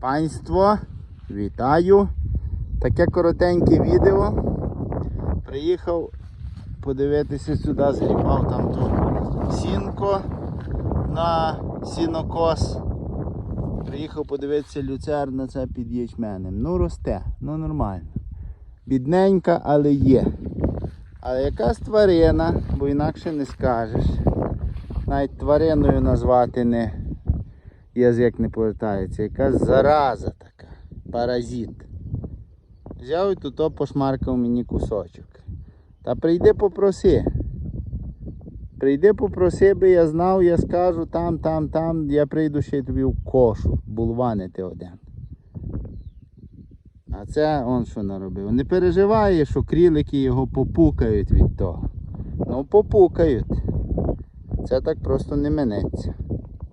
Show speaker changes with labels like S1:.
S1: Панство, вітаю! Таке коротеньке відео. Приїхав подивитися сюди, згрібав там ту сінко на сінокос. Приїхав подивитися люцерна це під ячменем. Ну росте, ну нормально. Бідненька, але є. Але якась тварина, бо інакше не скажеш. Навіть твариною назвати не язик не повертається. Якась зараза така, паразит. Взяв і тут пошмаркав мені кусочок. Та прийди попроси. Прийди попроси, би я знав, я скажу там, там, там, я прийду ще тобі в кошу, булванити один. А це он що наробив. Не переживає, що крілики його попукають від того. Ну, попукають. Це так просто не минеться.